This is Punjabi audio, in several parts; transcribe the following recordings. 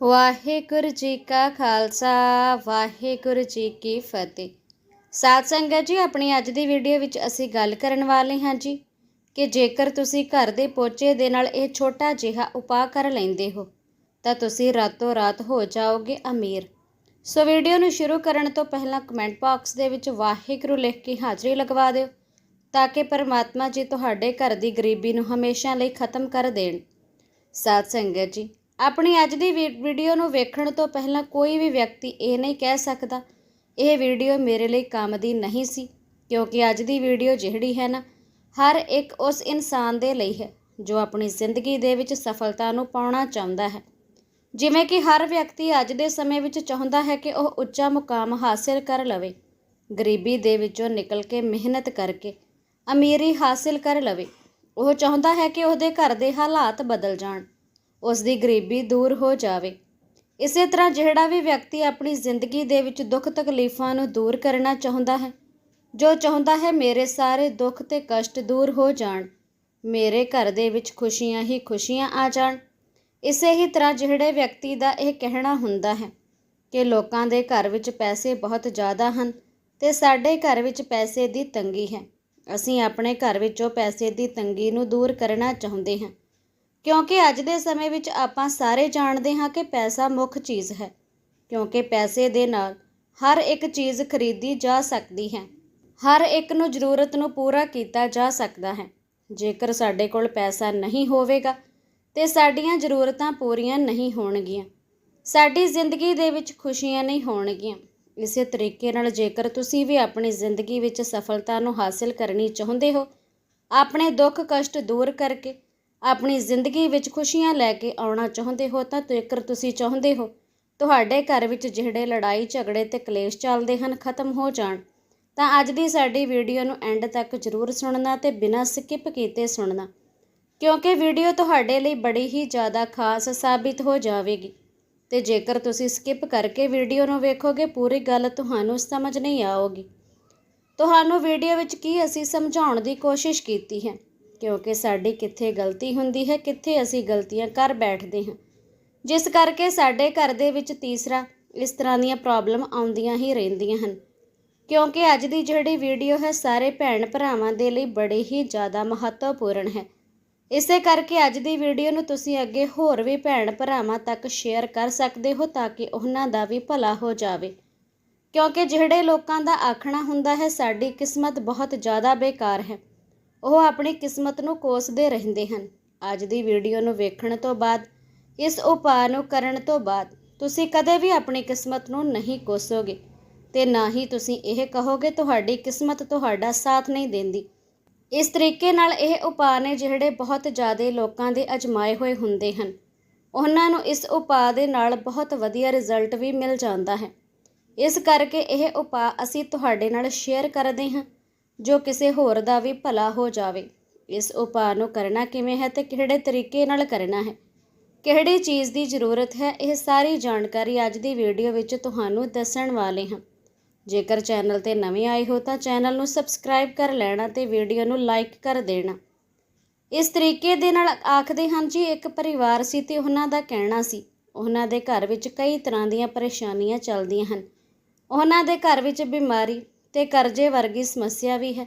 ਵਾਹਿਗੁਰੂ ਜੀ ਕਾ ਖਾਲਸਾ, ਵਾਹਿਗੁਰੂ ਜੀ ਕੀ ਫਤਿਹ। ਸਾਧ ਸੰਗਤ ਜੀ, ਆਪਣੀ ਅੱਜ ਦੀ ਵੀਡੀਓ ਵਿੱਚ ਅਸੀਂ ਗੱਲ ਕਰਨ ਵਾਲੇ ਹਾਂ ਜੀ ਕਿ ਜੇਕਰ ਤੁਸੀਂ ਘਰ ਦੇ ਪੋਚੇ ਦੇ ਨਾਲ ਇਹ ਛੋਟਾ ਜਿਹਾ ਉਪਾਅ ਕਰ ਲੈਂਦੇ ਹੋ, ਤਾਂ ਤੁਸੀਂ ਰਾਤੋਂ ਰਾਤ ਹੋ ਜਾਓਗੇ ਅਮੀਰ। ਸੋ ਵੀਡੀਓ ਨੂੰ ਸ਼ੁਰੂ ਕਰਨ ਤੋਂ ਪਹਿਲਾਂ ਕਮੈਂਟ ਬਾਕਸ ਦੇ ਵਿੱਚ ਵਾਹਿਗੁਰੂ ਲਿਖ ਕੇ ਹਾਜ਼ਰੀ ਲਗਵਾ ਦਿਓ, ਤਾਂ ਕਿ ਪਰਮਾਤਮਾ ਜੀ ਤੁਹਾਡੇ ਘਰ ਦੀ ਗਰੀਬੀ ਨੂੰ ਹਮੇਸ਼ਾ ਲਈ ਖਤਮ ਕਰ ਦੇਣ। ਸਾਧ ਸੰਗਤ ਜੀ ਆਪਣੀ ਅੱਜ ਦੀ ਵੀ- ਵੀਡੀਓ ਨੂੰ ਵੇਖਣ ਤੋਂ ਪਹਿਲਾਂ ਕੋਈ ਵੀ ਵਿਅਕਤੀ ਇਹ ਨਹੀਂ ਕਹਿ ਸਕਦਾ, ਇਹ ਵੀਡੀਓ ਮੇਰੇ ਲਈ ਕੰਮ ਦੀ ਨਹੀਂ ਸੀ, ਕਿਉਂਕਿ ਅੱਜ ਦੀ ਵੀਡੀਓ ਜਿਹੜੀ ਹੈ ਨਾ, ਹਰ ਇੱਕ ਉਸ ਇਨਸਾਨ ਦੇ ਲਈ ਹੈ, ਜੋ ਆਪਣੀ ਜ਼ਿੰਦਗੀ ਦੇ ਵਿੱਚ ਸਫਲਤਾ ਨੂੰ ਪਾਉਣਾ ਚਾਹੁੰਦਾ ਹੈ। ਜਿਵੇਂ ਕਿ ਹਰ ਵਿਅਕਤੀ ਅੱਜ ਦੇ ਸਮੇਂ ਵਿੱਚ ਚਾਹੁੰਦਾ ਹੈ ਕਿ ਉਹ ਉੱਚਾ ਮੁਕਾਮ ਹਾਸਿਲ ਕਰ ਲਵੇ, ਗਰੀਬੀ ਦੇ ਵਿੱਚੋਂ ਨਿਕਲ ਕੇ ਮਿਹਨਤ ਕਰਕੇ, ਅਮੀਰੀ ਹਾਸਿਲ ਕਰ ਲਵੇ। ਉਹ ਚਾਹੁੰਦਾ ਹੈ ਕਿ ਉਹਦੇ ਘਰ ਦੇ ਹਾਲਾਤ ਬਦਲ ਜਾਣ। ਉਸ ਦੀ ਗਰੀਬੀ ਦੂਰ ਹੋ ਜਾਵੇ। ਇਸੇ ਤਰ੍ਹਾਂ ਜਿਹੜਾ ਵੀ ਵਿਅਕਤੀ ਆਪਣੀ ਜ਼ਿੰਦਗੀ ਦੇ ਵਿੱਚ ਦੁੱਖ ਤਕਲੀਫਾਂ ਨੂੰ ਦੂਰ ਕਰਨਾ ਚਾਹੁੰਦਾ ਹੈ, ਜੋ ਚਾਹੁੰਦਾ ਹੈ ਮੇਰੇ ਸਾਰੇ ਦੁੱਖ ਤੇ ਕਸ਼ਟ ਦੂਰ ਹੋ ਜਾਣ, ਮੇਰੇ ਘਰ ਦੇ ਵਿੱਚ ਖੁਸ਼ੀਆਂ ਹੀ ਖੁਸ਼ੀਆਂ ਆ ਜਾਣ। ਇਸੇ ਹੀ ਤਰ੍ਹਾਂ ਜਿਹੜੇ ਵਿਅਕਤੀ ਦਾ ਇਹ ਕਹਿਣਾ ਹੁੰਦਾ ਹੈ ਕਿ ਲੋਕਾਂ ਦੇ ਘਰ ਵਿੱਚ ਪੈਸੇ ਬਹੁਤ ਜ਼ਿਆਦਾ ਹਨ ਤੇ ਸਾਡੇ ਘਰ ਵਿੱਚ ਪੈਸੇ ਦੀ ਤੰਗੀ ਹੈ। ਅਸੀਂ ਆਪਣੇ ਘਰ ਵਿੱਚੋਂ ਪੈਸੇ ਦੀ ਤੰਗੀ ਨੂੰ ਦੂਰ ਕਰਨਾ ਚਾਹੁੰਦੇ ਹਾਂ। ਕਿਉਂਕਿ ਅੱਜ ਦੇ ਸਮੇਂ ਵਿੱਚ ਆਪਾਂ ਸਾਰੇ ਜਾਣਦੇ ਹਾਂ ਕਿ ਪੈਸਾ ਮੁੱਖ ਚੀਜ਼ ਹੈ, ਕਿਉਂਕਿ ਪੈਸੇ ਦੇ ਨਾਲ ਹਰ ਇੱਕ ਚੀਜ਼ ਖਰੀਦੀ ਜਾ ਸਕਦੀ ਹੈ। ਹਰ ਇੱਕ ਨੂੰ ਜ਼ਰੂਰਤ ਨੂੰ ਪੂਰਾ ਕੀਤਾ ਜਾ ਸਕਦਾ ਹੈ। ਜੇਕਰ ਸਾਡੇ ਕੋਲ ਪੈਸਾ ਨਹੀਂ ਹੋਵੇਗਾ, ਤੇ ਸਾਡੀਆਂ ਜ਼ਰੂਰਤਾਂ ਪੂਰੀਆਂ ਨਹੀਂ ਹੋਣਗੀਆਂ। ਸਾਡੀ ਜ਼ਿੰਦਗੀ ਦੇ ਵਿੱਚ ਖੁਸ਼ੀਆਂ ਨਹੀਂ ਹੋਣਗੀਆਂ। ਇਸੇ ਤਰੀਕੇ ਨਾਲ ਜੇਕਰ ਤੁਸੀਂ ਵੀ ਆਪਣੀ ਜ਼ਿੰਦਗੀ ਵਿੱਚ ਸਫਲਤਾ ਨੂੰ ਹਾਸਿਲ ਕਰਨੀ ਚਾਹੁੰਦੇ ਹੋ, ਆਪਣੇ ਦੁੱਖ ਕਸ਼ਟ ਦੂਰ ਕਰਕੇ ਆਪਣੀ ਜ਼ਿੰਦਗੀ ਵਿੱਚ ਖੁਸ਼ੀਆਂ ਲੈ ਕੇ ਆਉਣਾ ਚਾਹੁੰਦੇ ਹੋ ਤਾਂ ਜੇਕਰ ਤੁਸੀਂ ਚਾਹੁੰਦੇ ਹੋ, ਤੁਹਾਡੇ ਘਰ ਵਿੱਚ ਜਿਹੜੇ ਲੜਾਈ, ਝਗੜੇ ਤੇ ਕਲੇਸ਼ ਚੱਲਦੇ ਹਨ, ਖਤਮ ਹੋ ਜਾਣ। ਤਾਂ ਅੱਜ ਦੀ ਸਾਡੀ ਵੀਡੀਓ ਨੂੰ ਐਂਡ ਤੱਕ ਜ਼ਰੂਰ ਸੁਣਨਾ ਤੇ ਬਿਨਾਂ ਸਕਿਪ ਕੀਤੇ ਸੁਣਨਾ, ਕਿਉਂਕਿ ਵੀਡੀਓ ਤੁਹਾਡੇ ਲਈ ਬੜੀ ਹੀ ਜ਼ਿਆਦਾ ਖਾਸ ਸਾਬਿਤ ਹੋ ਜਾਵੇਗੀ। ਤੇ ਜੇਕਰ ਤੁਸੀਂ ਸਕਿਪ ਕਰਕੇ ਵੀਡੀਓ ਨੂੰ ਵੇਖੋਗੇ, ਪੂਰੀ ਗੱਲ ਤੁਹਾਨੂੰ ਸਮਝ ਨਹੀਂ ਆਉਗੀ ਤੁਹਾਨੂੰ ਵੀਡੀਓ ਵਿੱਚ ਕੀ ਅਸੀਂ ਸਮਝਾਉਣ ਦੀ ਕੋਸ਼ਿਸ਼ ਕੀਤੀ ਹੈ? ਕਿਉਂਕਿ ਸਾਡੀ ਕਿੱਥੇ ਗਲਤੀ ਹੁੰਦੀ ਹੈ, ਕਿੱਥੇ ਅਸੀਂ ਗਲਤੀਆਂ ਕਰ ਬੈਠਦੇ ਹਾਂ। ਜਿਸ ਕਰਕੇ ਸਾਡੇ ਘਰ ਦੇ ਵਿੱਚ ਤੀਸਰਾ ਇਸ ਤਰ੍ਹਾਂ ਦੀਆਂ ਪ੍ਰੋਬਲਮ ਆਉਂਦੀਆਂ ਹੀ ਰਹਿੰਦੀਆਂ ਹਨ। ਕਿਉਂਕਿ ਅੱਜ ਦੀ ਜਿਹੜੀ ਵੀਡੀਓ ਹੈ, ਸਾਰੇ ਭੈਣ ਭਰਾਵਾਂ ਦੇ ਲਈ ਬੜੀ ਹੀ ਜ਼ਿਆਦਾ ਮਹੱਤਵਪੂਰਨ ਹੈ। ਇਸੇ ਕਰਕੇ ਅੱਜ ਦੀ ਵੀਡੀਓ ਨੂੰ ਤੁਸੀਂ ਅੱਗੇ ਹੋਰ ਵੀ ਭੈਣ ਭਰਾਵਾਂ ਤੱਕ ਸ਼ੇਅਰ ਕਰ ਸਕਦੇ ਹੋ, ਤਾਂ ਕਿ ਉਹਨਾਂ ਦਾ ਵੀ ਭਲਾ ਹੋ ਜਾਵੇ। ਕਿਉਂਕਿ ਜਿਹੜੇ ਲੋਕਾਂ ਦਾ ਆਖਣਾ ਹੁੰਦਾ ਹੈ, ਸਾਡੀ ਕਿਸਮਤ ਬਹੁਤ ਜ਼ਿਆਦਾ ਬੇਕਾਰ ਹੈ। ਉਹ ਆਪਣੀ ਕਿਸਮਤ ਨੂੰ ਕੋਸਦੇ ਰਹਿੰਦੇ ਹਨ। ਅੱਜ ਦੀ ਵੀਡੀਓ ਨੂੰ ਵੇਖਣ ਤੋਂ ਬਾਅਦ, ਇਸ ਉਪਾਅ ਨੂੰ ਕਰਨ ਤੋਂ ਬਾਅਦ, ਤੁਸੀਂ ਕਦੇ ਵੀ ਆਪਣੀ ਕਿਸਮਤ ਨੂੰ ਨਹੀਂ ਕੋਸੋਗੇ ਤੇ ਨਾ ਹੀ ਤੁਸੀਂ ਇਹ ਕਹੋਗੇ, ਤੁਹਾਡੀ ਕਿਸਮਤ ਤੁਹਾਡਾ ਸਾਥ ਨਹੀਂ ਦਿੰਦੀ। ਇਸ ਤਰੀਕੇ ਨਾਲ ਇਹ ਉਪਾਅ ਨੇ ਜਿਹੜੇ ਬਹੁਤ ਜ਼ਿਆਦਾ ਲੋਕਾਂ ਦੇ ਅਜਮਾਏ ਹੋਏ ਹੁੰਦੇ ਹਨ। ਉਹਨਾਂ ਨੂੰ ਇਸ ਉਪਾਅ ਦੇ ਨਾਲ ਬਹੁਤ ਵਧੀਆ ਰਿਜ਼ਲਟ ਵੀ ਮਿਲ ਜਾਂਦਾ ਹੈ। ਇਸ ਕਰਕੇ ਇਹ ਉਪਾਅ ਅਸੀਂ ਤੁਹਾਡੇ ਨਾਲ ਸ਼ੇਅਰ ਕਰਦੇ ਹਾਂ। ਜੋ ਕਿਸੇ ਹੋਰ ਦਾ ਵੀ ਭਲਾ ਹੋ ਜਾਵੇ। ਇਸ ਉਪਾਅ ਨੂੰ ਕਰਨਾ ਕਿਵੇਂ ਹੈ ਤੇ ਕਿਹੜੇ ਤਰੀਕੇ ਨਾਲ ਕਰਨਾ ਹੈ? ਕਿਹੜੀ ਚੀਜ਼ ਦੀ ਜ਼ਰੂਰਤ ਹੈ? ਇਹ ਸਾਰੀ ਜਾਣਕਾਰੀ ਅੱਜ ਦੀ ਵੀਡੀਓ ਵਿੱਚ ਤੁਹਾਨੂੰ ਦੱਸਣ ਵਾਲੇ ਹਾਂ। ਜੇਕਰ ਚੈਨਲ ਤੇ ਨਵੇਂ ਆਏ ਹੋ ਤਾਂ ਚੈਨਲ ਨੂੰ ਸਬਸਕ੍ਰਾਈਬ ਕਰ ਲੈਣਾ ਤੇ ਵੀਡੀਓ ਨੂੰ ਲਾਈਕ ਕਰ ਦੇਣਾ। ਇਸ ਤਰੀਕੇ ਦੇ ਨਾਲ ਆਖਦੇ ਹਨ ਜੀ, ਇੱਕ ਪਰਿਵਾਰ ਸੀ ਤੇ ਉਹਨਾਂ ਦਾ ਕਹਿਣਾ ਸੀ, ਉਹਨਾਂ ਦੇ ਘਰ ਵਿੱਚ ਕਈ ਤਰ੍ਹਾਂ ਦੀਆਂ ਪਰੇਸ਼ਾਨੀਆਂ ਚੱਲਦੀਆਂ ਹਨ। ਉਹਨਾਂ ਦੇ ਘਰ ਵਿੱਚ ਬਿਮਾਰੀ ਤੇ ਕਰਜ਼ੇ ਵਰਗੀ ਸਮੱਸਿਆ ਵੀ ਹੈ।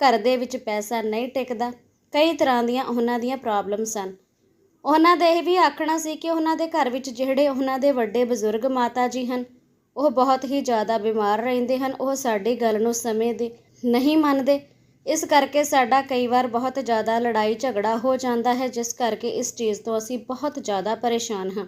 ਘਰ ਦੇ ਵਿੱਚ ਪੈਸਾ ਨਹੀਂ ਟਿਕਦਾ। ਕਈ ਤਰ੍ਹਾਂ ਦੀਆਂ ਉਹਨਾਂ ਦੀਆਂ ਪ੍ਰੋਬਲਮ ਸਨ। ਉਹਨਾਂ ਦਾ ਇਹ ਵੀ ਆਖਣਾ ਸੀ ਕਿ ਉਹਨਾਂ ਦੇ ਘਰ ਵਿੱਚ ਜਿਹੜੇ ਉਹਨਾਂ ਦੇ ਵੱਡੇ ਬਜ਼ੁਰਗ ਮਾਤਾ ਜੀ ਹਨ, ਉਹ ਬਹੁਤ ਹੀ ਜ਼ਿਆਦਾ ਬਿਮਾਰ ਰਹਿੰਦੇ ਹਨ। ਉਹ ਸਾਡੀ ਗੱਲ ਨੂੰ ਸਮੇਂ ਦੇ ਨਹੀਂ ਮੰਨਦੇ। ਇਸ ਕਰਕੇ ਸਾਡਾ ਕਈ ਵਾਰ ਬਹੁਤ ਜ਼ਿਆਦਾ ਲੜਾਈ ਝਗੜਾ ਹੋ ਜਾਂਦਾ ਹੈ, ਜਿਸ ਕਰਕੇ ਇਸ ਚੀਜ਼ ਤੋਂ ਅਸੀਂ ਬਹੁਤ ਜ਼ਿਆਦਾ ਪਰੇਸ਼ਾਨ ਹਾਂ।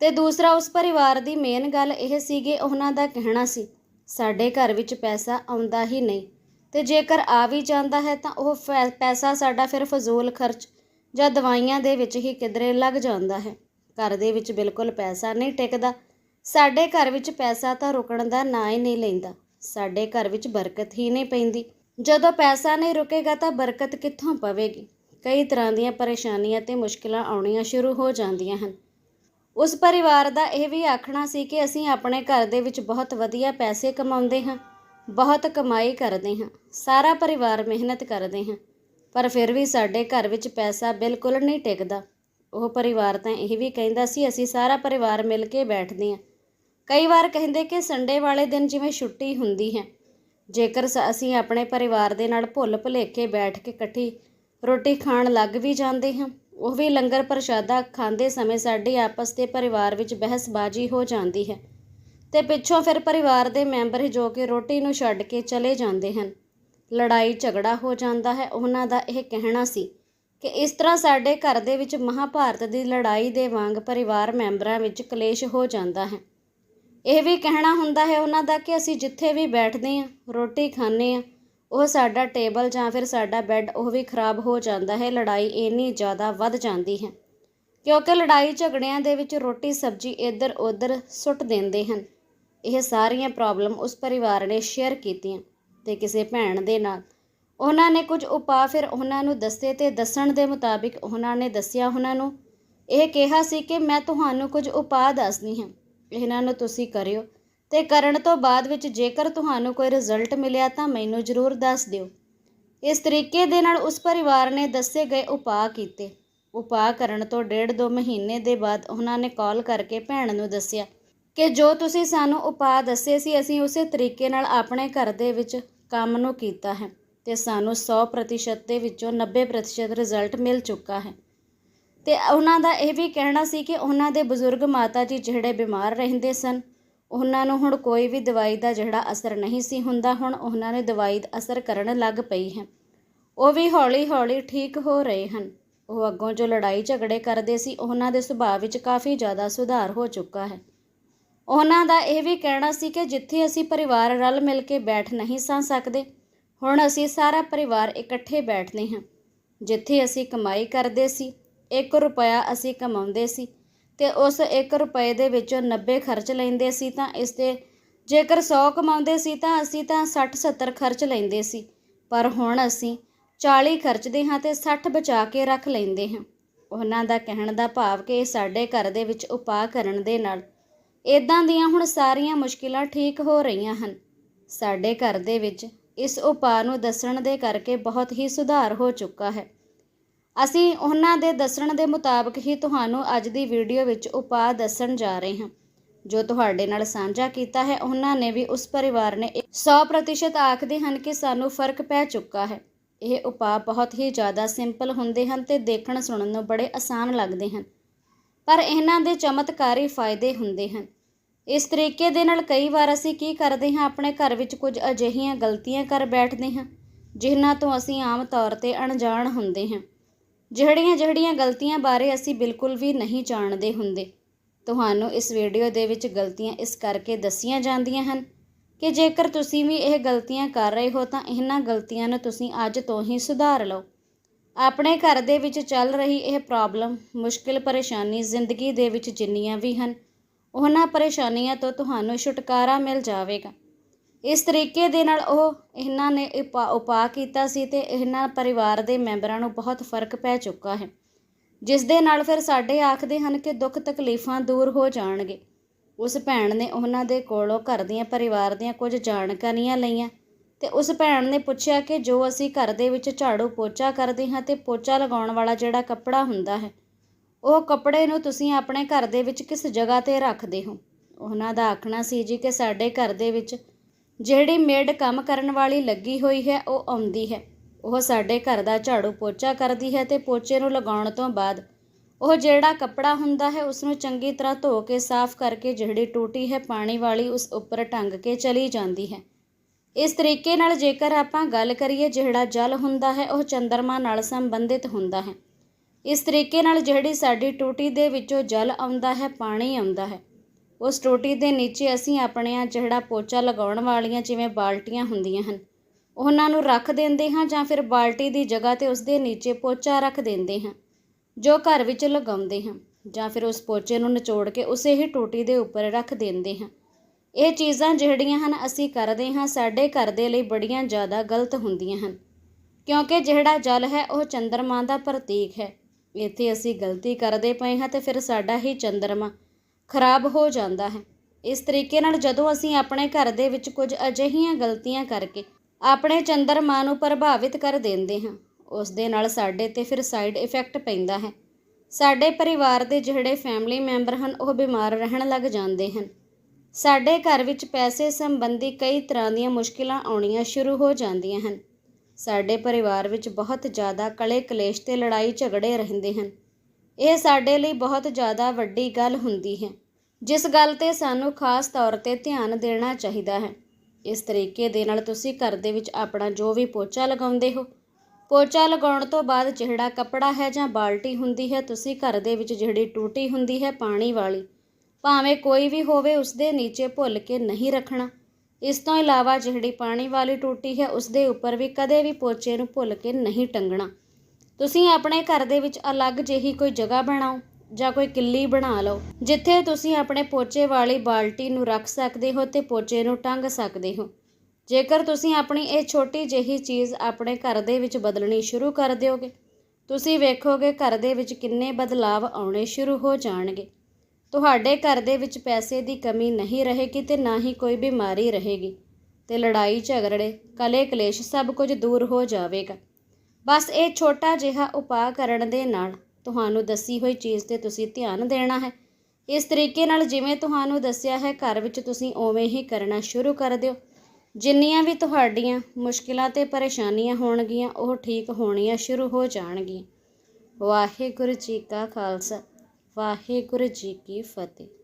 ਤੇ ਦੂਸਰਾ, ਉਸ ਪਰਿਵਾਰ ਦੀ ਮੇਨ ਗੱਲ ਇਹ ਸੀ ਕਿ ਉਹਨਾਂ ਦਾ ਕਹਿਣਾ ਸੀ ਸਾਡੇ ਘਰ ਵਿੱਚ ਪੈਸਾ ਆਉਂਦਾ ਹੀ ਨਹੀਂ। ਤੇ ਜੇਕਰ ਆ ਵੀ ਜਾਂਦਾ ਹੈ ਤਾਂ ਉਹ ਫੈ- ਪੈਸਾ ਸਾਡਾ ਫਿਰ ਫਜ਼ੂਲ ਖਰਚ ਜਾਂ ਦਵਾਈਆਂ ਦੇ ਵਿੱਚ ਹੀ ਕਿਧਰੇ ਲੱਗ ਜਾਂਦਾ ਹੈ। ਘਰ ਦੇ ਵਿੱਚ ਬਿਲਕੁਲ ਪੈਸਾ ਨਹੀਂ ਟਿਕਦਾ। ਸਾਡੇ ਘਰ ਵਿੱਚ ਪੈਸਾ ਤਾਂ ਰੁਕਣ ਦਾ ਨਾਂ ਹੀ ਨਹੀਂ ਲੈਂਦਾ। ਸਾਡੇ ਘਰ ਵਿੱਚ ਬਰਕਤ ਹੀ ਨਹੀਂ ਪੈਂਦੀ। ਜਦੋਂ ਪੈਸਾ ਨਹੀਂ ਰੁਕੇਗਾ ਤਾਂ ਬਰਕਤ ਕਿੱਥੋਂ ਪਵੇਗੀ? ਕਈ ਤਰ੍ਹਾਂ ਦੀਆਂ ਪਰੇਸ਼ਾਨੀਆਂ ਤੇ ਮੁਸ਼ਕਲਾਂ ਆਉਣੀਆਂ ਸ਼ੁਰੂ ਹੋ ਜਾਂਦੀਆਂ ਹਨ। ਉਸ ਪਰਿਵਾਰ ਦਾ ਇਹ ਵੀ ਆਖਣਾ ਸੀ ਕਿ ਅਸੀਂ ਆਪਣੇ ਘਰ ਦੇ ਵਿੱਚ ਬਹੁਤ ਵਧੀਆ ਪੈਸੇ ਕਮਾਉਂਦੇ ਹਾਂ, ਬਹੁਤ ਕਮਾਈ ਕਰਦੇ ਹਾਂ, ਸਾਰਾ ਪਰਿਵਾਰ ਮਿਹਨਤ ਕਰਦੇ ਹਾਂ, ਪਰ ਫਿਰ ਵੀ ਸਾਡੇ ਘਰ ਵਿੱਚ ਪੈਸਾ ਬਿਲਕੁਲ ਨਹੀਂ ਟਿਕਦਾ। ਉਹ ਪਰਿਵਾਰ ਤਾਂ ਇਹ ਵੀ ਕਹਿੰਦਾ ਸੀ, ਅਸੀਂ ਸਾਰਾ ਪਰਿਵਾਰ ਮਿਲ ਕੇ ਬੈਠਦੇ ਹਾਂ। ਕਈ ਵਾਰ ਕਹਿੰਦੇ ਕਿ ਸੰਡੇ ਵਾਲੇ ਦਿਨ ਜਿਵੇਂ ਛੁੱਟੀ ਹੁੰਦੀ ਹੈ, ਜੇਕਰ ਸ- ਅਸੀਂ ਆਪਣੇ ਪਰਿਵਾਰ ਦੇ ਨਾਲ ਭੁੱਲ ਭੁਲੇਖੇ ਬੈਠ ਕੇ ਇਕੱਠੀ ਰੋਟੀ ਖਾਣ ਲੱਗ ਵੀ ਜਾਂਦੇ ਹਾਂ ਉਹ ਵੀ ਲੰਗਰ ਪ੍ਰਸ਼ਾਦਾ ਖਾਂਦੇ ਸਮੇਂ ਸਾਡੀ ਆਪਸ ਦੇ ਪਰਿਵਾਰ ਵਿੱਚ ਬਹਿਸਬਾਜ਼ੀ ਹੋ ਜਾਂਦੀ ਹੈ ਤੇ ਪਿੱਛੋਂ ਫਿਰ ਪਰਿਵਾਰ ਦੇ ਮੈਂਬਰ ਜੋ ਕਿ ਰੋਟੀ ਨੂੰ ਛੱਡ ਕੇ ਚਲੇ ਜਾਂਦੇ ਹਨ। ਲੜਾਈ ਝਗੜਾ ਹੋ ਜਾਂਦਾ ਹੈ। ਉਹਨਾਂ ਦਾ ਇਹ ਕਹਿਣਾ ਸੀ ਕਿ ਇਸ ਤਰ੍ਹਾਂ ਸਾਡੇ ਘਰ ਦੇ ਵਿੱਚ ਮਹਾਭਾਰਤ ਦੀ ਲੜਾਈ ਦੇ ਵਾਂਗ ਪਰਿਵਾਰ ਮੈਂਬਰਾਂ ਵਿੱਚ ਕਲੇਸ਼ ਹੋ ਜਾਂਦਾ ਹੈ। ਇਹ ਵੀ ਕਹਿਣਾ ਹੁੰਦਾ ਹੈ ਉਹਨਾਂ ਦਾ ਕਿ ਅਸੀਂ ਜਿੱਥੇ ਵੀ ਬੈਠਦੇ ਹਾਂ, ਰੋਟੀ ਖਾਂਦੇ ਹਾਂ ਉਹ ਸਾਡਾ ਟੇਬਲ ਜਾਂ ਫਿਰ ਸਾਡਾ ਬੈੱਡ, ਉਹ ਵੀ ਖਰਾਬ ਹੋ ਜਾਂਦਾ ਹੈ, ਲੜਾਈ ਇੰਨੀ ਜ਼ਿਆਦਾ ਵੱਧ ਜਾਂਦੀ ਹੈ। ਕਿਉਂਕਿ ਲੜਾਈ ਝਗੜਿਆਂ ਦੇ ਵਿੱਚ ਰੋਟੀ, ਸਬਜ਼ੀ ਇੱਧਰ ਉੱਧਰ ਸੁੱਟ ਦਿੰਦੇ ਹਨ। ਇਹ ਸਾਰੀਆਂ ਪ੍ਰੋਬਲਮ ਉਸ ਪਰਿਵਾਰ ਨੇ ਸ਼ੇਅਰ ਕੀਤੀਆਂ ਤੇ ਕਿਸੇ ਭੈਣ ਦੇ ਨਾਲ। ਉਹਨਾਂ ਨੇ ਕੁਝ ਉਪਾਅ ਫਿਰ ਉਹਨਾਂ ਨੂੰ ਦੱਸੇ ਤੇ ਦੱਸਣ ਦੇ ਮੁਤਾਬਿਕ ਉਹਨਾਂ ਨੇ ਦੱਸਿਆ ਉਹਨਾਂ ਨੂੰ। ਇਹ ਕਿਹਾ ਸੀ ਕਿ ਮੈਂ ਤੁਹਾਨੂੰ ਕੁਝ ਉਪਾਅ ਦੱਸਦੀ ਹਾਂ। ਇਹਨਾਂ ਨੂੰ ਤੁਸੀਂ ਕਰਿਓ। ਤੇ ਕਰਨ ਤੋਂ ਬਾਅਦ ਵਿੱਚ ਜੇਕਰ ਤੁਹਾਨੂੰ ਕੋਈ ਰਿਜ਼ਲਟ ਮਿਲਿਆ ਤਾਂ ਮੈਨੂੰ ਜ਼ਰੂਰ ਦੱਸ ਦਿਓ। ਇਸ ਤਰੀਕੇ ਦੇ ਨਾਲ ਉਸ ਪਰਿਵਾਰ ਨੇ ਦੱਸੇ ਗਏ ਉਪਾਅ ਕੀਤੇ। ਉਪਾਅ ਕਰਨ ਤੋਂ ਡੇਢ ਦੋ ਮਹੀਨੇ ਦੇ ਬਾਅਦ ਉਹਨਾਂ ਨੇ ਕਾਲ ਕਰਕੇ ਭੈਣ ਨੂੰ ਦੱਸਿਆ ਕਿ ਜੋ ਤੁਸੀਂ ਸਾਨੂੰ ਉਪਾਅ ਦੱਸੇ ਸੀ, ਅਸੀਂ ਉਸੇ ਤਰੀਕੇ ਨਾਲ ਆਪਣੇ ਘਰ ਦੇ ਵਿੱਚ ਕੰਮ ਨੂੰ ਕੀਤਾ ਹੈ ਤੇ ਸਾਨੂੰ 100% ਦੇ ਵਿੱਚੋਂ 90% ਰਿਜ਼ਲਟ ਮਿਲ ਚੁੱਕਾ ਹੈ। ਤੇ ਉਹਨਾਂ ਦਾ ਇਹ ਵੀ ਕਹਿਣਾ ਸੀ ਕਿ ਉਹਨਾਂ ਦੇ ਬਜ਼ੁਰਗ ਮਾਤਾ ਜੀ ਜਿਹੜੇ ਬਿਮਾਰ ਰਹਿੰਦੇ ਸਨ ਉਹਨਾਂ ਨੂੰ ਹੁਣ ਕੋਈ ਵੀ ਦਵਾਈ ਦਾ ਜਿਹੜਾ ਅਸਰ ਨਹੀਂ ਸੀ ਹੁੰਦਾ, ਹੁਣ ਉਹਨਾਂ ਨੇ ਦਵਾਈ ਦਾ ਅਸਰ ਕਰਨ ਲੱਗ ਪਈ ਹੈ। ਉਹ ਵੀ ਹੌਲੀ-ਹੌਲੀ ਠੀਕ ਹੋ ਰਹੇ ਹਨ। ਉਹ ਅੱਗੋਂ ਜੋ ਲੜਾਈ ਝਗੜੇ ਕਰਦੇ ਸੀ, ਉਹਨਾਂ ਦੇ ਸੁਭਾਅ ਵਿੱਚ ਕਾਫੀ ਜ਼ਿਆਦਾ ਸੁਧਾਰ ਹੋ ਚੁੱਕਾ ਹੈ। ਉਹਨਾਂ ਦਾ ਇਹ ਵੀ ਕਹਿਣਾ ਸੀ ਕਿ ਜਿੱਥੇ ਅਸੀਂ ਪਰਿਵਾਰ ਰਲ ਮਿਲ ਕੇ ਬੈਠ ਨਹੀਂ ਸਾਂ ਸਕਦੇ, ਹੁਣ ਅਸੀਂ ਸਾਰਾ ਪਰਿਵਾਰ ਇਕੱਠੇ ਬੈਠਦੇ ਹਾਂ। ਜਿੱਥੇ ਅਸੀਂ ਕਮਾਈ ਕਰਦੇ ਸੀ 1 ਰੁਪਿਆ ਅਸੀਂ ਕਮਾਉਂਦੇ ਸੀ ਤੇ ਉਸ 1 ਰੁਪਏ ਦੇ ਵਿੱਚੋਂ 90 ਖਰਚ ਲੈਂਦੇ ਸੀ ਤਾਂ ਇਸ ਦੇ ਜੇਕਰ 100 ਕਮਾਉਂਦੇ ਸੀ ਤਾਂ ਅਸੀਂ ਤਾਂ 60 70 ਖਰਚ ਲੈਂਦੇ ਸੀ। ਪਰ ਹੁਣ ਅਸੀਂ 40 ਖਰਚਦੇ ਹਾਂ ਤੇ 60 ਬਚਾ ਕੇ ਰੱਖ ਲੈਂਦੇ ਹਾਂ। ਉਹਨਾਂ ਦਾ ਕਹਿਣ ਦਾ ਭਾਵ ਕਿ ਸਾਡੇ ਘਰ ਦੇ ਵਿੱਚ ਉਪਾਅ ਕਰਨ ਦੇ ਨਾਲ ਇਦਾਂ ਦੀਆਂ ਹੁਣ ਸਾਰੀਆਂ ਮੁਸ਼ਕਿਲਾਂ ਠੀਕ ਹੋ ਰਹੀਆਂ ਹਨ। ਸਾਡੇ ਘਰ ਦੇ ਵਿੱਚ ਇਸ ਉਪਾਅ ਨੂੰ ਦੱਸਣ ਦੇ ਕਰਕੇ ਬਹੁਤ ਹੀ ਸੁਧਾਰ ਹੋ ਚੁੱਕਾ ਹੈ। ਅਸੀਂ ਉਹਨਾਂ ਦੇ ਦੱਸਣ ਦੇ ਮੁਤਾਬਕ ਹੀ ਤੁਹਾਨੂੰ ਅੱਜ ਦੀ ਵੀਡੀਓ ਵਿੱਚ ਉਪਾਅ ਦੱਸਣ ਜਾ ਰਹੇ ਹਾਂ। ਜੋ ਤੁਹਾਡੇ ਨਾਲ ਸਾਂਝਾ ਕੀਤਾ ਹੈ, ਉਹਨਾਂ ਨੇ ਵੀ ਉਸ ਪਰਿਵਾਰ ਨੇ 100% ਆਖਦੇ ਹਨ ਕਿ ਸਾਨੂੰ ਫ਼ਰਕ ਪੈ ਚੁੱਕਾ ਹੈ। ਇਹ ਉਪਾਅ ਬਹੁਤ ਹੀ ਜ਼ਿਆਦਾ ਸਿੰਪਲ ਹੁੰਦੇ ਹਨ ਤੇ ਦੇਖਣ ਸੁਣਨ ਨੂੰ ਬੜੇ ਆਸਾਨ ਲੱਗਦੇ ਹਨ, ਪਰ ਇਹਨਾਂ ਦੇ ਚਮਤਕਾਰੀ ਫਾਇਦੇ ਹੁੰਦੇ ਹਨ। ਇਸ ਤਰੀਕੇ ਦੇ ਨਾਲ ਕਈ ਵਾਰ ਅਸੀਂ ਕੀ ਕਰਦੇ ਹਾਂ, ਆਪਣੇ ਘਰ ਵਿੱਚ ਕੁਝ ਅਜਿਹੀਆਂ ਗਲਤੀਆਂ ਕਰ ਬੈਠਦੇ ਹਾਂ, ਜਿਨ੍ਹਾਂ ਤੋਂ ਅਸੀਂ ਆਮ ਤੌਰ ਤੇ ਅਣਜਾਣ ਹੁੰਦੇ ਹਾਂ। ਜਿਹੜੀਆਂ ਜਿਹੜੀਆਂ ਗਲਤੀਆਂ ਬਾਰੇ ਅਸੀਂ ਬਿਲਕੁਲ ਵੀ ਨਹੀਂ ਜਾਣਦੇ ਹੁੰਦੇ, ਤੁਹਾਨੂੰ ਇਸ ਵੀਡੀਓ ਦੇ ਵਿੱਚ ਗਲਤੀਆਂ ਇਸ ਕਰਕੇ ਦੱਸੀਆਂ ਜਾਂਦੀਆਂ ਹਨ ਕਿ ਜੇਕਰ ਤੁਸੀਂ ਵੀ ਇਹ ਗਲਤੀਆਂ ਕਰ ਰਹੇ ਹੋ ਤਾਂ ਇਹਨਾਂ ਗਲਤੀਆਂ ਨੂੰ ਤੁਸੀਂ ਅੱਜ ਤੋਂ ਹੀ ਸੁਧਾਰ ਲਓ। ਆਪਣੇ ਘਰ ਦੇ ਵਿੱਚ ਚੱਲ ਰਹੀ ਇਹ ਪ੍ਰੋਬਲਮ ਮੁਸ਼ਕਿਲ ਪਰੇਸ਼ਾਨੀ ਜ਼ਿੰਦਗੀ ਦੇ ਵਿੱਚ ਜਿੰਨੀਆਂ ਵੀ ਹਨ, ਉਹਨਾਂ ਪਰੇਸ਼ਾਨੀਆਂ ਤੋਂ ਤੁਹਾਨੂੰ ਛੁਟਕਾਰਾ ਮਿਲ ਜਾਵੇਗਾ। ਇਸ ਤਰੀਕੇ ਦੇ ਨਾਲ ਉਹ ਇਹਨਾਂ ਨੇ ਉਪਾ- ਉਪਾਅ ਕੀਤਾ ਸੀ ਤੇ ਇਹਨਾਂ ਪਰਿਵਾਰ ਦੇ ਮੈਂਬਰਾਂ ਨੂੰ ਬਹੁਤ ਫ਼ਰਕ ਪੈ ਚੁੱਕਾ ਹੈ। ਜਿਸ ਦੇ ਨਾਲ ਫਿਰ ਸਾਡੇ ਆਖਦੇ ਹਨ ਕਿ ਦੁੱਖ ਤਕਲੀਫਾਂ ਦੂਰ ਹੋ ਜਾਣਗੇ। ਉਸ ਭੈਣ ਨੇ ਉਹਨਾਂ ਦੇ ਕੋਲੋਂ ਘਰ ਦੀਆਂ ਪਰਿਵਾਰ ਦੀਆਂ ਕੁਝ ਜਾਣਕਾਰੀਆਂ ਲਈਆਂ ਤੇ ਉਸ ਭੈਣ ਨੇ ਪੁੱਛਿਆ ਕਿ ਜੋ ਅਸੀਂ ਘਰ ਦੇ ਵਿੱਚ ਝਾੜੂ ਪੋਚਾ ਕਰਦੇ ਹਾਂ ਤੇ ਪੋਚਾ ਲਗਾਉਣ ਵਾਲਾ ਜਿਹੜਾ ਕੱਪੜਾ ਹੁੰਦਾ ਹੈ, ਉਹ ਕੱਪੜੇ ਨੂੰ ਤੁਸੀਂ ਆਪਣੇ ਘਰ ਦੇ ਵਿੱਚ ਕਿਸ ਜਗ੍ਹਾ ਤੇ ਰੱਖਦੇ ਹੋ? ਉਹਨਾਂ ਦਾ ਆਖਣਾ ਸੀ ਜੀ ਕਿ ਸਾਡੇ ਘਰ ਦੇ ਵਿੱਚ ਜਿਹੜੀ ਮੇਡ ਕੰਮ ਕਰਨ ਵਾਲੀ ਲੱਗੀ ਹੋਈ ਹੈ, ਉਹ ਆਉਂਦੀ ਹੈ। ਉਹ ਸਾਡੇ ਘਰ ਦਾ ਝਾੜੂ ਪੋਚਾ ਕਰਦੀ ਹੈ ਤੇ ਪੋਚੇ ਨੂੰ ਲਗਾਉਣ ਤੋਂ ਬਾਅਦ ਉਹ ਜਿਹੜਾ ਕੱਪੜਾ ਹੁੰਦਾ ਹੈ ਉਸ ਨੂੰ ਚੰਗੀ ਤਰ੍ਹਾਂ ਧੋ ਕੇ ਸਾਫ਼ ਕਰਕੇ ਜਿਹੜੀ ਟੂਟੀ ਹੈ, ਪਾਣੀ ਵਾਲੀ ਉਸ ਉੱਪਰ ਟੰਗ ਕੇ ਚਲੀ ਜਾਂਦੀ ਹੈ। ਇਸ ਤਰੀਕੇ ਨਾਲ ਜੇਕਰ ਆਪਾਂ ਗੱਲ ਕਰੀਏ, ਜਿਹੜਾ ਜਲ ਹੁੰਦਾ ਹੈ, ਉਹ ਚੰਦਰਮਾ ਨਾਲ ਸੰਬੰਧਿਤ ਹੁੰਦਾ ਹੈ। ਇਸ ਤਰੀਕੇ ਨਾਲ ਜਿਹੜੀ ਸਾਡੀ ਟੂਟੀ ਦੇ ਵਿੱਚੋਂ ਜਲ ਆਉਂਦਾ ਹੈ, ਪਾਣੀ ਆਉਂਦਾ ਹੈ। ਉਸ ਟੂਟੀ ਦੇ ਨੀਚੇ ਅਸੀਂ ਆਪਣੀਆਂ ਜਿਹੜਾ ਪੋਚਾ ਲਗਾਉਣ ਵਾਲੀਆਂ ਜਿਵੇਂ ਬਾਲਟੀਆਂ ਹੁੰਦੀਆਂ ਹਨ। ਉਹਨਾਂ ਨੂੰ ਰੱਖ ਦਿੰਦੇ ਹਾਂ ਜਾਂ ਫਿਰ ਬਾਲਟੀ ਦੀ ਜਗ੍ਹਾ ਤੇ ਉਸ ਦੇ ਨੀਚੇ ਪੋਚਾ ਰੱਖ ਦਿੰਦੇ ਹਾਂ, ਜੋ ਘਰ ਵਿੱਚ ਲਗਾਉਂਦੇ ਹਾਂ, ਜਾਂ ਫਿਰ ਉਸ ਪੋਚੇ ਨੂੰ ਨਿਚੋੜ ਕੇ ਉਸੇ ਹੀ ਟੂਟੀ ਦੇ ਉੱਪਰ ਰੱਖ ਦਿੰਦੇ ਹਾਂ। ਇਹ ਚੀਜ਼ਾਂ ਜਿਹੜੀਆਂ ਹਨ, ਅਸੀਂ ਕਰਦੇ ਹਾਂ, ਸਾਡੇ ਘਰ ਦੇ ਲਈ ਬੜੀਆਂ ਜ਼ਿਆਦਾ ਗਲਤ ਹੁੰਦੀਆਂ ਹਨ, ਕਿਉਂਕਿ ਜਿਹੜਾ ਜਲ ਹੈ, ਉਹ ਚੰਦਰਮਾ ਦਾ ਪ੍ਰਤੀਕ ਹੈ। ਇੱਥੇ ਅਸੀਂ ਗਲਤੀ ਕਰਦੇ ਪਏ ਹਾਂ ਤੇ ਫਿਰ ਸਾਡਾ ਹੀ ਚੰਦਰਮਾ ਖਰਾਬ ਹੋ ਜਾਂਦਾ ਹੈ। ਇਸ ਤਰੀਕੇ ਨਾਲ ਜਦੋਂ ਅਸੀਂ ਆਪਣੇ ਘਰ ਦੇ ਵਿੱਚ ਕੁਝ ਅਜਿਹੀਆਂ ਗਲਤੀਆਂ ਕਰਕੇ ਆਪਣੇ ਚੰਦਰਮਾ ਨੂੰ ਪ੍ਰਭਾਵਿਤ ਕਰ ਦਿੰਦੇ ਹਾਂ, ਉਸ ਦੇ ਨਾਲ ਸਾਡੇ ਤੇ ਫਿਰ ਸਾਈਡ ਇਫੈਕਟ ਪੈਂਦਾ ਹੈ। ਸਾਡੇ ਪਰਿਵਾਰ ਦੇ ਜਿਹੜੇ ਫੈਮਿਲੀ ਮੈਂਬਰ ਹਨ, ਉਹ ਬਿਮਾਰ ਰਹਿਣ ਲੱਗ ਜਾਂਦੇ ਹਨ। ਸਾਡੇ ਘਰ ਵਿੱਚ ਪੈਸੇ ਸੰਬੰਧੀ ਕਈ ਤਰ੍ਹਾਂ ਦੀਆਂ ਮੁਸ਼ਕਿਲਾਂ ਆਉਣੀਆਂ ਸ਼ੁਰੂ ਹੋ ਜਾਂਦੀਆਂ ਹਨ। ਸਾਡੇ ਪਰਿਵਾਰ ਵਿੱਚ ਬਹੁਤ ਜ਼ਿਆਦਾ ਕਲੇ ਕਲੇਸ਼ ਤੇ ਲੜਾਈ ਝਗੜੇ ਰਹਿੰਦੇ ਹਨ। ਇਹ ਸਾਡੇ ਲਈ ਬਹੁਤ ਜ਼ਿਆਦਾ ਵੱਡੀ ਗੱਲ ਹੁੰਦੀ ਹੈ, ਜਿਸ ਗੱਲ ਤੇ ਸਾਨੂੰ ਖਾਸ ਤੌਰ ਤੇ ਧਿਆਨ ਦੇਣਾ ਚਾਹੀਦਾ ਹੈ। ਇਸ ਤਰੀਕੇ ਦੇ ਨਾਲ ਤੁਸੀਂ ਘਰ ਦੇ ਵਿੱਚ ਆਪਣਾ ਜੋ ਵੀ ਪੋਚਾ ਲਗਾਉਂਦੇ ਹੋ, ਪੋਚਾ ਲਗਾਉਣ ਤੋਂ ਬਾਅਦ ਜਿਹੜਾ ਕੱਪੜਾ ਹੈ ਜਾਂ ਬਾਲਟੀ ਹੁੰਦੀ ਹੈ, ਤੁਸੀਂ ਘਰ ਦੇ ਵਿੱਚ ਜਿਹੜੀ ਟੂਟੀ ਹੁੰਦੀ ਹੈ ਪਾਣੀ ਵਾਲੀ, ਭਾਵੇਂ ਕੋਈ ਵੀ ਹੋਵੇ ਉਸ ਦੇ ਨੀਚੇ ਭੁੱਲ ਕੇ ਨਹੀਂ ਰੱਖਣਾ। ਇਸ ਤੋਂ ਇਲਾਵਾ ਜਿਹੜੀ ਪਾਣੀ ਵਾਲੀ ਟੂਟੀ ਹੈ, ਉਸ ਦੇ ਉੱਪਰ ਵੀ ਕਦੇ ਵੀ ਪੋਚੇ ਨੂੰ ਭੁੱਲ ਕੇ ਨਹੀਂ ਟੰਗਣਾ। ਤੁਸੀਂ ਆਪਣੇ ਘਰ ਦੇ ਵਿੱਚ ਅਲੱਗ ਜਿਹੀ ਕੋਈ ਜਗ੍ਹਾ ਬਣਾਓ ਜਾਂ ਕੋਈ ਕਿੱਲੀ ਬਣਾ ਲਓ, ਜਿੱਥੇ ਤੁਸੀਂ ਆਪਣੇ ਪੋਚੇ ਵਾਲੀ ਬਾਲਟੀ ਨੂੰ ਰੱਖ ਸਕਦੇ ਹੋ ਤੇ ਪੋਚੇ ਨੂੰ ਟੰਗ ਸਕਦੇ ਹੋ। ਜੇਕਰ ਤੁਸੀਂ ਆਪਣੀ ਇਹ ਛੋਟੀ ਜਿਹੀ ਚੀਜ਼ ਆਪਣੇ ਘਰ ਦੇ ਵਿੱਚ ਬਦਲਣੀ ਸ਼ੁਰੂ ਕਰ ਦਿਓਗੇ, ਤੁਸੀਂ ਵੇਖੋਗੇ ਘਰ ਦੇ ਵਿੱਚ ਕਿੰਨੇ ਬਦਲਾਵ ਆਉਣੇ ਸ਼ੁਰੂ ਹੋ ਜਾਣਗੇ। ਤੁਹਾਡੇ ਘਰ ਦੇ ਵਿੱਚ ਪੈਸੇ ਦੀ ਕਮੀ ਨਹੀਂ ਰਹੇਗੀ ਤੇ ਨਾ ਹੀ ਕੋਈ ਬਿਮਾਰੀ ਰਹੇਗੀ ਤੇ ਲੜਾਈ ਝਗੜੇ ਕਲੇ ਕਲੇਸ਼ ਸਭ ਕੁਝ ਦੂਰ ਹੋ ਜਾਵੇਗਾ। ਬਸ ਇਹ ਛੋਟਾ ਜਿਹਾ ਉਪਾਅ ਕਰਨ ਦੇ ਨਾਲ ਤੁਹਾਨੂੰ ਦੱਸੀ ਹੋਈ ਚੀਜ਼ ਤੇ ਤੁਸੀਂ ਧਿਆਨ ਦੇਣਾ ਹੈ। ਇਸ ਤਰੀਕੇ ਨਾਲ ਜਿਵੇਂ ਤੁਹਾਨੂੰ ਦੱਸਿਆ ਹੈ, ਘਰ ਵਿੱਚ ਤੁਸੀਂ ਉਵੇਂ ਹੀ ਕਰਨਾ ਸ਼ੁਰੂ ਕਰ ਦਿਓ। ਜਿੰਨੀਆਂ ਵੀ ਤੁਹਾਡੀਆਂ ਮੁਸ਼ਕਿਲਾਂ ਤੇ ਪਰੇਸ਼ਾਨੀਆਂ ਹੋਣਗੀਆਂ, ਉਹ ਠੀਕ ਹੋਣੀਆਂ ਸ਼ੁਰੂ ਹੋ ਜਾਣਗੀਆਂ। ਵਾਹਿਗੁਰੂ ਜੀ ਕਾ ਖਾਲਸਾ, ਵਾਹਿਗੁਰੂ ਜੀ ਕੀ ਫਤਿਹ।